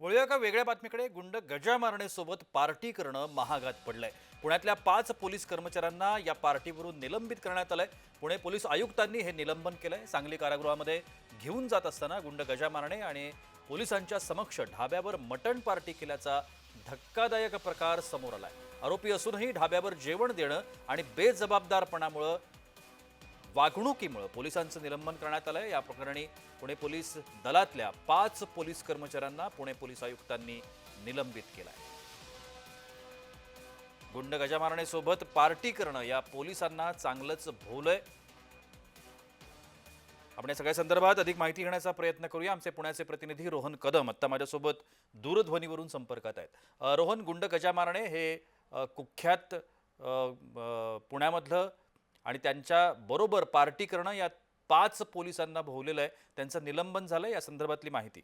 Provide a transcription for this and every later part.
वळूया का वेगळ्या बातमीकडे. गुंड गजा मारणेसोबत पार्टी करणं महागात पडलंय. पुण्यातल्या पाच पोलीस कर्मचाऱ्यांना या पार्टीवरून निलंबित करण्यात आलंय. पुणे पोलीस आयुक्तांनी हे निलंबन केलंय. सांगली कारागृहामध्ये घेऊन जात असताना गुंड गजा मारणे आणि पोलिसांच्या समक्ष ढाब्यावर मटण पार्टी केल्याचा धक्कादायक प्रकार समोर आलाय. आरोपी असूनही ढाब्यावर जेवण देणं आणि बेजबाबदारपणामुळं वागणुकीमुळं पोलिसांचं निलंबन करण्यात आलंय. या प्रकरणी पुणे पोलीस दलातल्या पाच पोलीस कर्मचाऱ्यांना पुणे पोलीस आयुक्तांनी निलंबित केलंय. गुंड गजामारणेसोबत पार्टी करणं या पोलिसांना चांगलंच भोवलंय. आपण या सगळ्या संदर्भात अधिक माहिती घेण्याचा प्रयत्न करूया. आमचे पुण्याचे प्रतिनिधी रोहन कदम आत्ता माझ्यासोबत दूरध्वनीवरून संपर्कात आहेत. रोहन गुंड गजामारणे हे कुख्यात पुण्यामधलं आणि त्यांच्या बरोबर पार्टी करणं या पाच पोलिसांना भोवलेलं आहे. त्यांचं निलंबन झालं या संदर्भातली माहिती.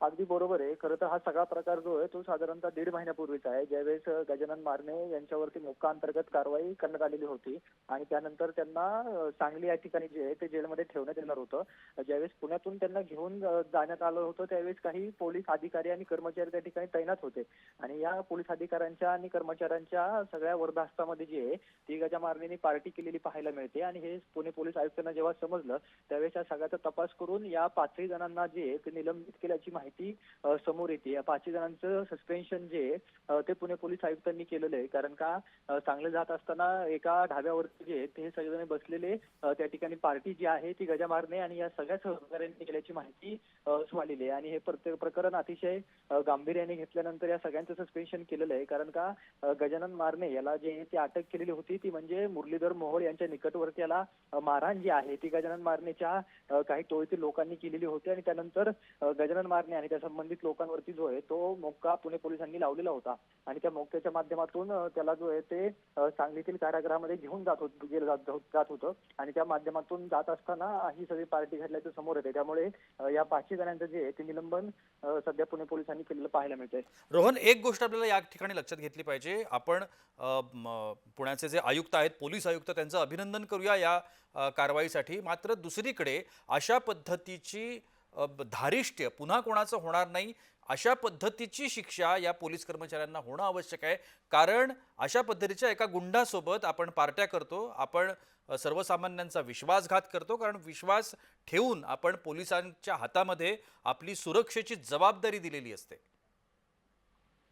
अगदी बरोबर आहे. खरं तर हा सगळा प्रकार जो आहे तो साधारणतः दीड महिन्यापूर्वीचा आहे. ज्यावेळेस गजानन मारणे यांच्यावरती मोक्का अंतर्गत कारवाई करण्यात आलेली होती आणि त्यानंतर त्यांना सांगली या ठिकाणी जे आहे ते जेलमध्ये ठेवण्यात येणार होतं. ज्यावेळेस पुण्यातून त्यांना घेऊन जाण्यात आलं होतं त्यावेळेस काही पोलीस अधिकारी आणि कर्मचारी त्या ठिकाणी तैनात होते. आणि या पोलीस अधिकाऱ्यांच्या आणि कर्मचाऱ्यांच्या सगळ्या वर्धास्तामध्ये जी आहे ती गजा मारणेंनी पार्टी केलेली पाहायला मिळते. आणि हे पुणे पोलीस आयुक्तांना जेव्हा समजलं त्यावेळेस या सगळ्याचा तपास करून या पाचही जणांना जे आहे ते निलंबित केल्याची माहिती माहिती समोर येते. या पाचही जणांचं सस्पेन्शन जे आहे ते पुणे पोलीस आयुक्तांनी केलेलं आहे. कारण का चांगले चांगलं जात असताना एका ढाब्यावरती जे आहे ते सगळेजण बसलेले त्या ठिकाणी पार्टी जी आहे ती गजा मारणे आणि या सगळ्या सहकाऱ्यांनी केल्याची माहिती अ, आहे. आणि हे प्रत्येक प्रकरण अतिशय गांभीर्याने घेतल्यानंतर या सगळ्यांचं सस्पेन्शन केलेलं आहे. कारण का गजानन मारणे याला जे ती अटक केलेली होती ती म्हणजे मुरलीधर मोहोळ यांच्या निकटवर्ती याला मारहाण जी आहे ती गजानन मारणेच्या काही टोळीतील लोकांनी केलेली होती. आणि त्यानंतर गजानन मारणे आणि त्या संबंधित लोकांवरती जो आहे तो मोक्का पुणे पोलिसांनी लावलेला होता. आणि त्या मोक्याच्या माध्यमातून त्याला जो आहे ते सांगलीतील कारागृहामध्ये घेऊन जात होत गेलं जात होतं. आणि त्या माध्यमातून जात असताना ही सगळी पार्टी घडल्याचं समोर येते त्यामुळे या पाचशे जणांचं जे आहे ते निलंबन सध्या पुणे पोलिसांनी केलेलं पाहायला मिळतंय. रोहन एक गोष्ट आपल्याला या ठिकाणी लक्षात घेतली पाहिजे. आपण पुण्याचे जे आयुक्त आहेत पोलीस आयुक्त त्यांचं अभिनंदन करूया या कारवाईसाठी. मात्र दुसरीकडे अशा पद्धतीची धारिष्ट्य पुन्हा कोणाचं होणार नाही अशा पद्धतीची शिक्षा या पोलीस कर्मचाऱ्यांना होणं आवश्यक आहे. कारण अशा पद्धतीच्या एका गुंडासोबत आपण पार्ट्या करतो आपण सर्वसामान्यांचा विश्वासघात करतो कारण विश्वास ठेवून आपण पोलिसांच्या हातामध्ये आपली सुरक्षेची जबाबदारी दिलेली असते.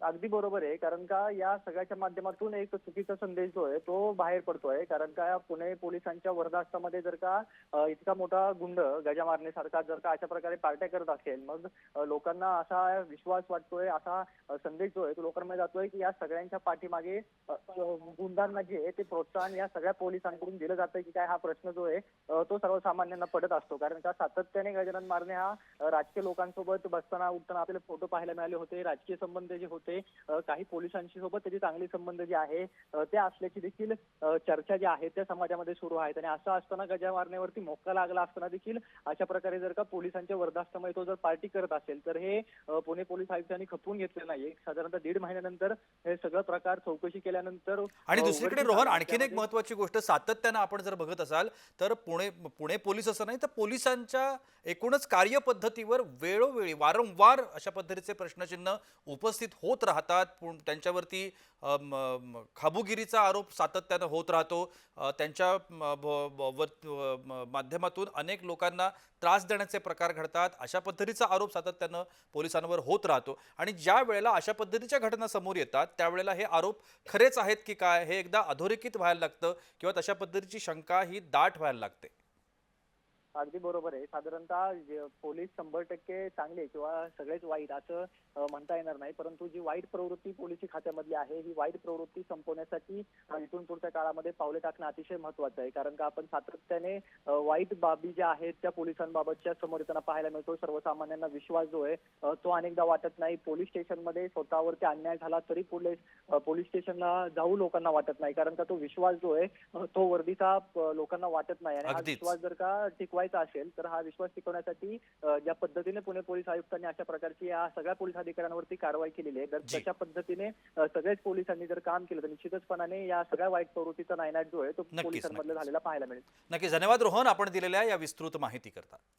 अगदी बरोबर आहे. कारण का या सगळ्याच्या माध्यमातून एक चुकीचा संदेश जो आहे तो बाहेर पडतोय. कारण का पुणे पोलिसांच्या वर्धास्तामध्ये जर का इतका मोठा गुंड गजा मारण्यासारखा जर का अशा प्रकारे पार्ट्या करत असेल मग लोकांना असा विश्वास वाटतोय असा संदेश जो आहे तो लोकांमध्ये जातोय की या सगळ्यांच्या पाठीमागे गुंडांना जे आहे ते प्रोत्साहन या सगळ्या पोलिसांकडून दिलं जातंय की काय हा प्रश्न जो आहे तो सर्वसामान्यांना पडत असतो. कारण का सातत्याने गजानन मारणे हा राजकीय लोकांसोबत बसताना उठताना आपल्याला फोटो पाहायला मिळाले होते. राजकीय संबंध जे होते अ, काही पोलिसांशी सोबत त्याचे चांगले संबंध जे आहे ते असल्याची देखील चर्चा ज्या आहेत त्या समाजामध्ये सुरू आहेत आणि असं असताना गजा मारण्यावरती मोक्का लागला असताना देखील अशा प्रकारे जर का पोलिसांच्या वर्धास्तमध्ये तो जर पार्टी करत असेल तर हे पुणे पोलीस आयुक्तांनी खपवून घेतलं नाही साधारणतः दीड महिन्यानंतर हे सगळं प्रकार चौकशी केल्यानंतर आणि दुसरीकडे रोहन. आणखीन एक महत्वाची गोष्ट सातत्यानं आपण जर बघत असाल तर पुणे पुणे पोलीस असं नाही तर पोलिसांच्या एकूणच कार्यपद्धतीवर वेळोवेळी वारंवार अशा पद्धतीचे प्रश्नचिन्ह उपस्थित होत राहतात पुण- त्यांच्यावरती खाबुगिरीचा आरोप सातत्यानं होत राहतो. त्यांच्या वर- माध्यमातून अनेक लोकांना त्रास देण्याचे प्रकार घडतात. अशा पद्धतीचा आरोप सातत्यानं पोलिसांवर होत राहतो. आणि ज्या वेळेला अशा पद्धतीच्या घटना समोर येतात त्यावेळेला हे आरोप खरेच आहेत की काय हे एकदा अधोरेखित व्हायला लागतं किंवा तशा पद्धतीची शंका ही दाट व्हायला लागते. अगदी बरोबर आहे. साधारणतः पोलीस शंभर टक्के चांगले किंवा सगळेच वाईट असं म्हणता येणार नाही. परंतु जी वाईट प्रवृत्ती पोलिसी खात्यामधली आहे ही वाईट प्रवृत्ती संपवण्यासाठी इथून पुढच्या काळामध्ये पावले टाकणं अतिशय महत्वाचं आहे. कारण का आपण सातत्याने वाईट बाबी ज्या आहेत त्या पोलिसांबाबतच्या समोर येताना पाहायला मिळतो. सर्वसामान्यांना विश्वास जो आहे तो अनेकदा वाटत नाही. पोलीस स्टेशनमध्ये स्वतःवरती अन्याय झाला तरी पोलीस अ, पोलीस स्टेशनला जाऊ लोकांना वाटत नाही. कारण का तो विश्वास जो आहे तो वर्दीचा लोकांना वाटत नाही. आणि हा. विश्वास जर का टिकवायचा असेल तर हा विश्वास टिकवण्यासाठी ज्या पद्धतीने पुणे पोलीस आयुक्तांनी अशा प्रकारची या सगळ्या पोलीस अधिकाऱ्यांवरती कारवाई केलेली आहे तर जी. तशा पद्धतीने अ, सगळ्याच पोलिसांनी जर काम केलं तर निश्चितचपणाने या सगळ्या वाईट प्रवृत्तीचा नायनाट जो आहे तो पोलिसांमधला. झालेला पाहायला मिळेल नक्की धन्यवाद रोहन आपण दिलेल्या या विस्तृत माहिती करता